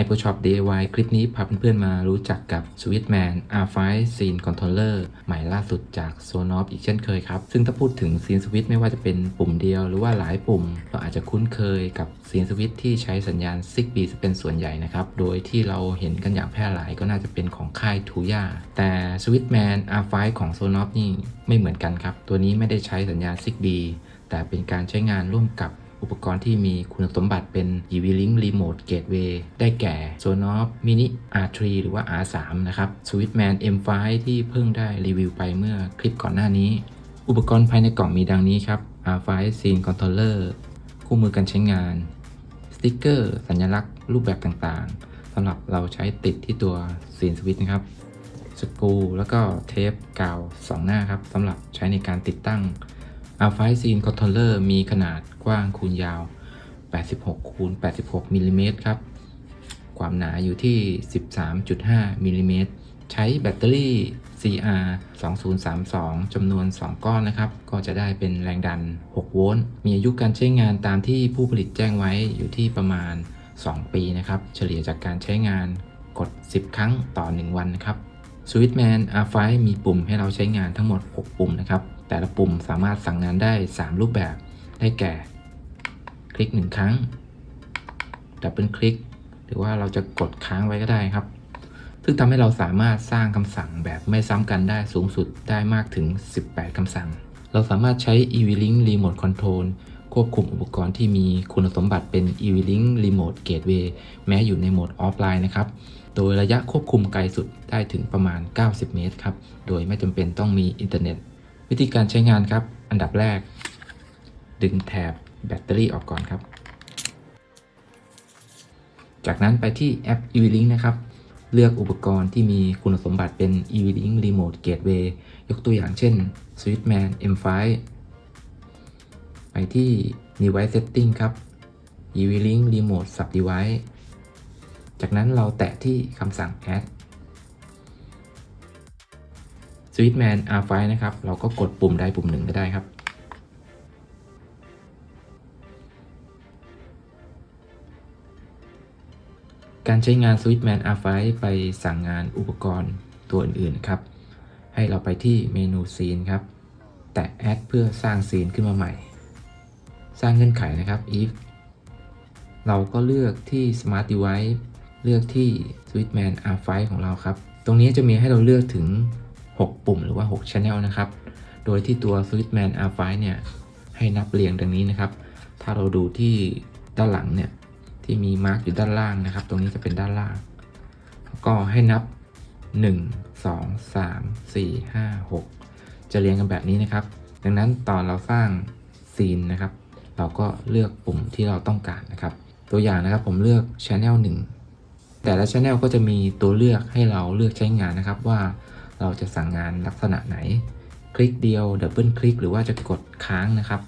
i p o s h o p DIY คลิปนี้พาเพื่อนๆมารู้จักกับ Switchman R5 Scene Controller ใหม่ล่าสุดจาก Sonos อีกเช่นเคยครับ ซึ่งถ้าพูดถึง Scene Switch ไม่ว่าจะเป็นปุ่มเดียวหรือว่าหลายปุ่ม เราอาจจะคุ้นเคยกับ Scene Switch ที่ใช้สัญญาณ Zigbee เป็นส่วนใหญ่นะครับ โดยที่เราเห็นกันอย่างแพร่หลายก็น่าจะเป็นของค่าย Tuya แต่ Switchman R5 ของ Sonos นี่ไม่เหมือนกันครับ ตัวนี้ไม่ได้ใช้สัญญาณ Zigbee แต่เป็นการใช้งานร่วมกับ อุปกรณ์ที่มีคุณสมบัติเป็น EV-Link Remote Gateway ได้แก่ Sonos Mini R3 หรือว่า R3 นะครับ Swiftman M5 ที่เพิ่งได้รีวิวไปเมื่อคลิปก่อนหน้านี้ อุปกรณ์ภายในกล่องมีดังนี้ครับ R5 Scene Controller คู่มือการใช้งาน สติ๊กเกอร์ สัญลักษณ์ รูปแบบต่างๆสำหรับเราใช้ติดที่ตัว Scene Switch นะครับสกรูแล้วก็เทปกาว 2 หน้าครับสำหรับใช้ในการติดตั้ง R5 Scene Controller มีขนาดกว้างคูณยาว 86คูณ86มิลลิเมตรครับ ความหนาอยู่ที่ 13.5มิลลิเมตร ใช้แบตเตอรี่ CR 2032จำนวน 2 ก้อนนะครับ ก็จะได้เป็นแรงดัน 6 โวลต์ มีอายุการใช้งานตามที่ผู้ผลิตแจ้งไว้อยู่ที่ประมาณ 2 ปีนะครับ เฉลี่ยจากการใช้งานกด 10 ครั้งต่อ 1 วันนะครับ Switchman R5 มีปุ่มให้เราใช้งานทั้งหมด 6 ปุ่มนะครับ แต่ละปุ่มสามารถสั่งงานได้ 3 รูปแบบได้แก่ คลิก 1 ครั้งดับเบิลคลิก หรือว่าเราจะกดค้างไว้ก็ได้ครับ ซึ่งทำให้เราสามารถสร้างคำสั่งแบบไม่ซ้ำกันได้สูงสุดได้มากถึง 18คำสั่ง เราสามารถใช้ EV-Link Remote Control ควบคุมอุปกรณ์ที่มีคุณสมบัติเป็น EV-Link Remote Gateway แม้อยู่ในโหมดออฟไลน์นะครับ โดยระยะควบคุมไกลสุดได้ถึงประมาณ 90 เมตรครับ โดยไม่จำเป็นต้องมีอินเทอร์เน็ต วิธีการใช้งานครับ อันดับแรก ดึงแถบแบตเตอรี่ออกก่อนครับ จากนั้นไปที่แอป EV-Link นะครับ เลือกอุปกรณ์ที่มีคุณสมบัติเป็น EV-Link Remote Gateway ยกตัวอย่างเช่น Switchman M5 ไปที่ Device Setting ครับ EV-Link Remote Sub Device จากนั้นเราแตะที่คำสั่ง Add Switchman R5 นะครับ เราก็กดปุ่มใดปุ่มหนึ่งก็ได้ครับ การใช้งาน Switchman R5 ไปสั่งงานอุปกรณ์ตัวอื่นๆครับ ให้เราไปที่เมนูซีนครับ แตะ Add เพื่อสร้างซีนขึ้นมาใหม่ สร้างเงื่อนไขนะครับ if เราก็เลือกที่ Smart Device เลือกที่ Switchman R5 ของเราครับ ตรงนี้จะมีให้เราเลือกถึง 6 ปุ่มหรือว่า 6 Channel นะครับ โดยที่ตัว Switchman R5 เนี่ย ให้นับเรียงดังนี้นะครับ ถ้าเราดูที่ด้านหลังเนี่ย ที่มีมาร์กอยู่ด้านล่างนะครับ ตรงนี้จะเป็นด้านล่าง ก็ให้นับ 1 2 3 4 5 6 จะเรียงกันแบบนี้นะครับ ดังนั้นตอนเราสร้างซีนนะครับ เราก็เลือกปุ่มที่เราต้องการนะครับ ตัวอย่างนะครับผมเลือก Channel 1แต่ละ Channel ก็จะมีตัวเลือกให้เราเลือกใช้งานนะครับว่า เราจะสั่งงานลักษณะไหน คลิกเดียวดับเบิลคลิกหรือว่าจะกดค้างนะครับ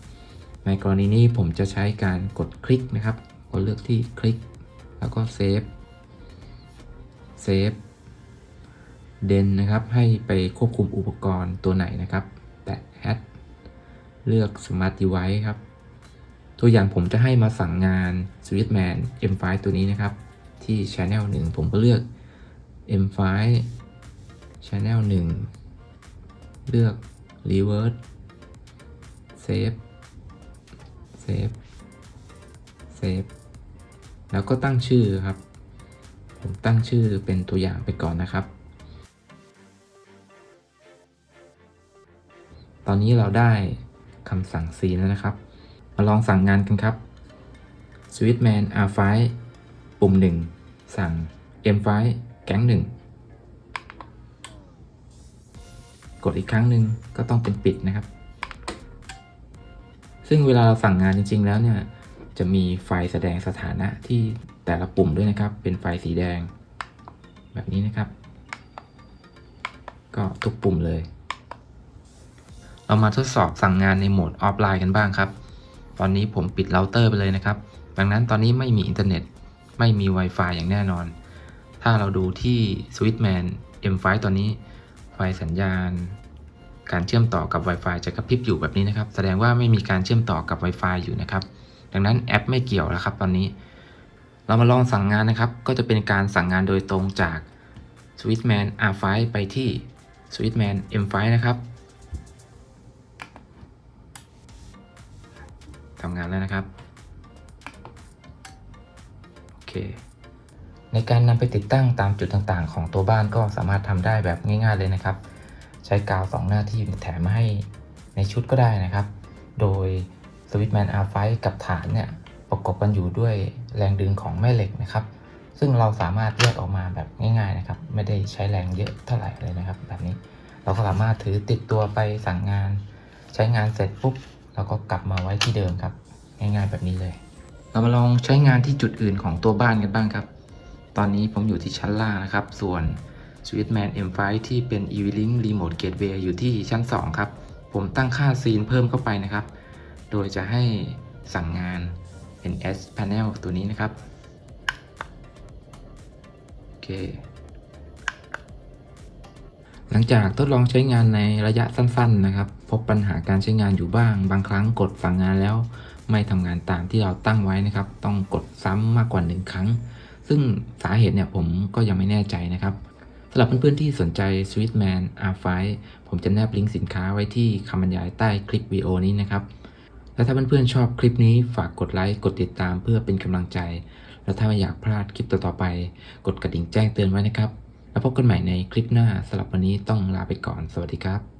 ในกรณีนี้ผมจะใช้การกดคลิกนะครับก็เลือกที่คลิก แล้วก็เซฟเซฟเดนนะครับให้ไปควบคุมอุปกรณ์ตัวไหนนะครับแตะ add เลือก smart device ครับ ตัวอย่างผมจะให้มาสั่งงาน Switchman M5 ตัวนี้นะครับ ที่ Channel 1 ผมก็เลือก M5 Channel 1 เลือก reverse save save save แล้วก็ตั้งชื่อครับ ผมตั้งชื่อเป็นตัวอย่างไปก่อนนะครับ ตอนนี้เราได้คำสั่งซีนแล้วนะครับ มาลองสั่งงานกันครับ Switchman R5 ปุ่ม 1 สั่ง M5 แก๊ง1 กดอีกครั้งหนึ่งก็ต้องเป็นปิดนะครับ ซึ่งเวลาเราสั่งงานจริง ๆ แล้วเนี่ยจะมีไฟแสดงสถานะที่แต่ละปุ่มด้วยนะครับ เป็นไฟสีแดง แบบนี้นะครับ ก็ทุกปุ่มเลย เรามาทดสอบสั่งงานในโหมดออฟไลน์กันบ้างครับ ตอนนี้ผมปิดเราเตอร์ไปเลยนะครับ ดังนั้นตอนนี้ไม่มีอินเทอร์เน็ต ไม่มี Wi-Fi อย่างแน่นอน ถ้าเราดูที่ Switchman M5 ตอนนี้ ไฟสัญญาณ การเชื่อมต่อกับ Wi-Fi จะกระพริบอยู่แบบนี้นะครับ แสดงว่าไม่มีการเชื่อมต่อกับ Wi-Fi อยู่นะครับ ดังนั้นแอปไม่เกี่ยวแล้วครับ ตอนนี้ เรามาลองสั่งงานนะครับ ก็จะเป็นการสั่งงานโดยตรงจาก Sweetman R5 ไปที่ Sweetman M5 นะครับทำงานแล้วนะครับ โอเค ในการนำไปติดตั้งตามจุดต่างๆ ของตัวบ้านก็สามารถทำได้แบบง่ายๆเลยนะครับ ใช้กาว 2 หน้าที่แถมมาให้ในชุดก็ได้นะครับ โดย Switchman R5 กับฐานเนี่ยประกอบกันอยู่ด้วยแรงดึงของแม่เหล็กนะครับ ซึ่งเราสามารถแยกออกมาแบบง่ายๆนะครับ ไม่ได้ใช้แรงเยอะเท่าไหร่เลยนะครับ แบบนี้เราก็สามารถถือติดตัวไปสั่งงาน ใช้งานเสร็จปุ๊บเราก็กลับมาไว้ที่เดิมครับ ง่ายๆแบบนี้เลย เรามาลองใช้งานที่จุดอื่นของตัวบ้านกันบ้างครับ ตอนนี้ผมอยู่ที่ชั้นล่างนะครับ ส่วน Switchman M5 ที่เป็น EV-Link Remote Gateway อยู่ที่ชั้น 2 ครับ ผมตั้งค่าซีนเพิ่มเข้าไปนะครับ โดยจะให้สั่งงาน NS Panel ตัวนี้นะครับ โอเค หลังจากทดลองใช้งานในระยะสั้น ๆ นะครับ พบปัญหาการใช้งานอยู่บ้าง บางครั้งกดสั่งงานแล้ว ไม่ทำงานตามที่เราตั้งไว้นะครับ ต้องกดซ้ำมากกว่า 1 ครั้ง ซึ่งสาเหตุเนี่ยผมก็ยังไม่แน่ใจนะครับสำหรับเพื่อนๆที่สนใจ Sweetman R5 ผมจะแนบลิงก์สินค้าไว้ที่คำบรรยายใต้คลิปวิดีโอนี้นะครับ และถ้าเพื่อนๆชอบคลิปนี้ฝากกดไลค์กดติดตามเพื่อเป็นกำลังใจ และถ้าไม่อยากพลาดคลิปต่อๆไป กดกระดิ่งแจ้งเตือนไว้นะครับ แล้วพบกันใหม่ในคลิปหน้าสำหรับวันนี้ต้องลาไปก่อน สวัสดีครับ